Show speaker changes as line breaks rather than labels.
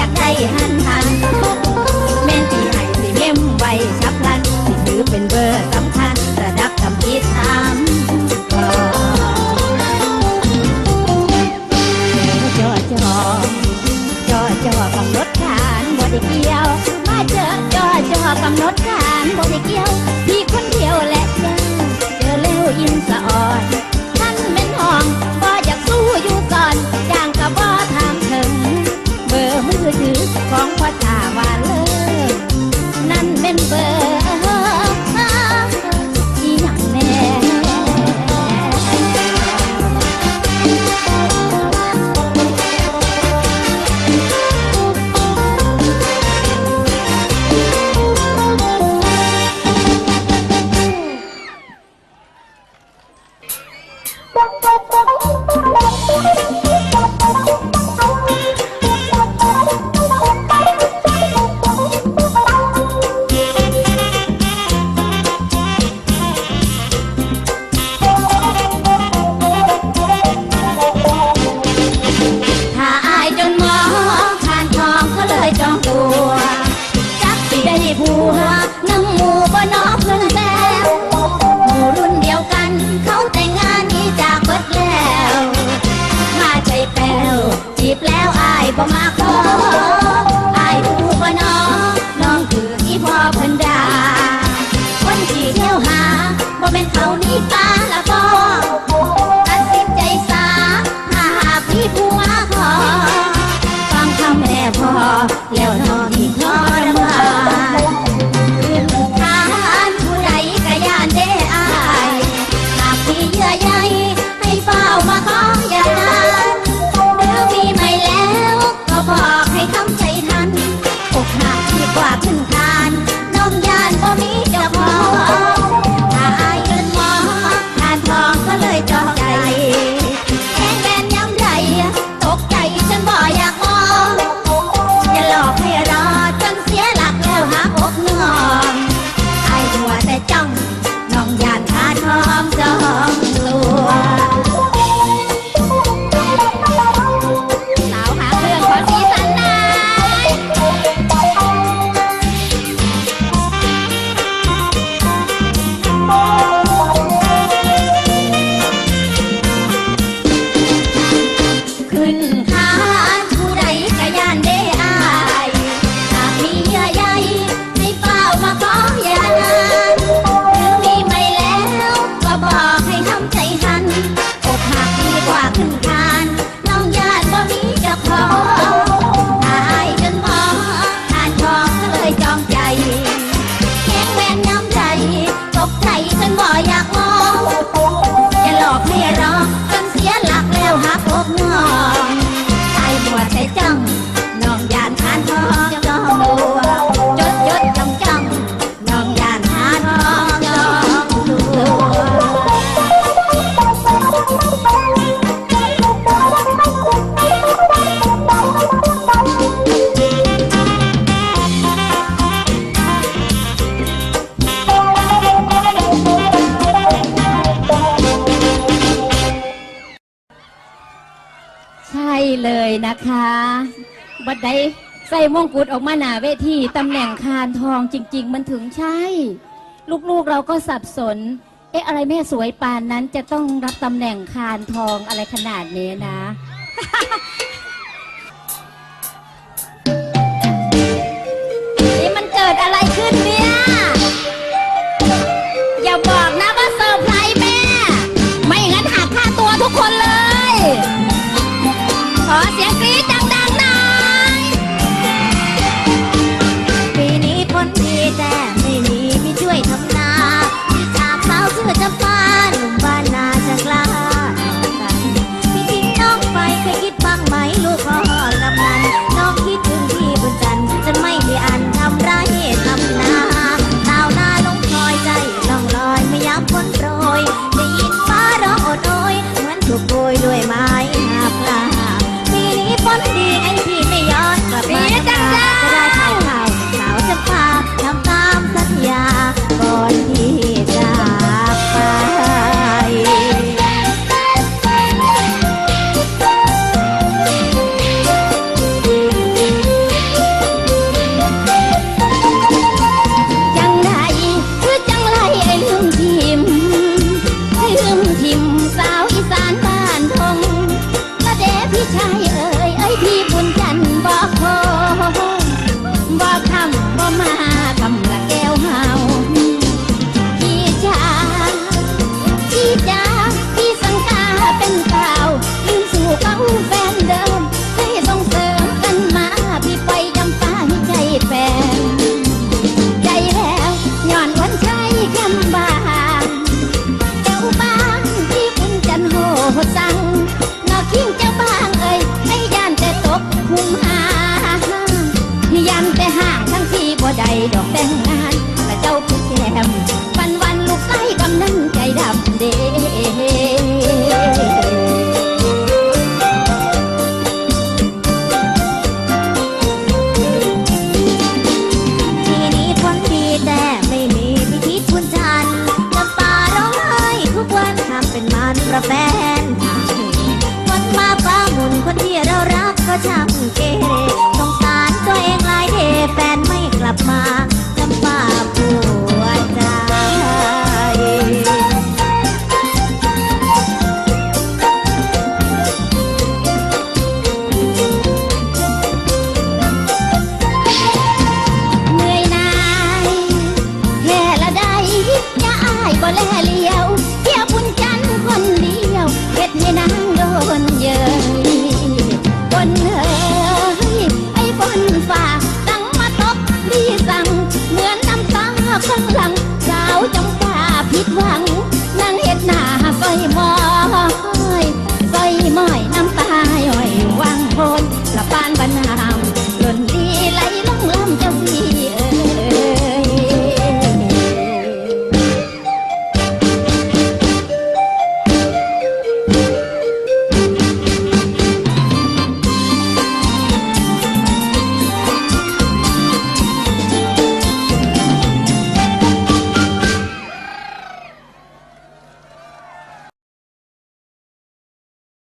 อยากได้หันหันแม่นที่ให้สิเม้มไว้ชับพลันสิถือเป็นเบอร์สำคัญระดับคำพิษตามกองจอจอจอจอกำหนดการบ่ได้เกี่ยว มาเจอจอจอกำหนดการบ่ได้เกี่ยวพี่คนเดียวและเจอเจอแล้วอินสะออน ของพ่อจ่าวาเลิศนั่นเป็นเบอร์ ฉันบ่อยาก นะคะบัดได้ใส่มงกุฎออกมาหนาเวทีตำแหน่งคานทองจริง ๆ มันถึงใช่ ลูกๆเราก็สับสน เอ๊ะอะไรแม่สวยปานนั้นจะต้องรับตำแหน่งคานทองอะไรขนาดนี้นะ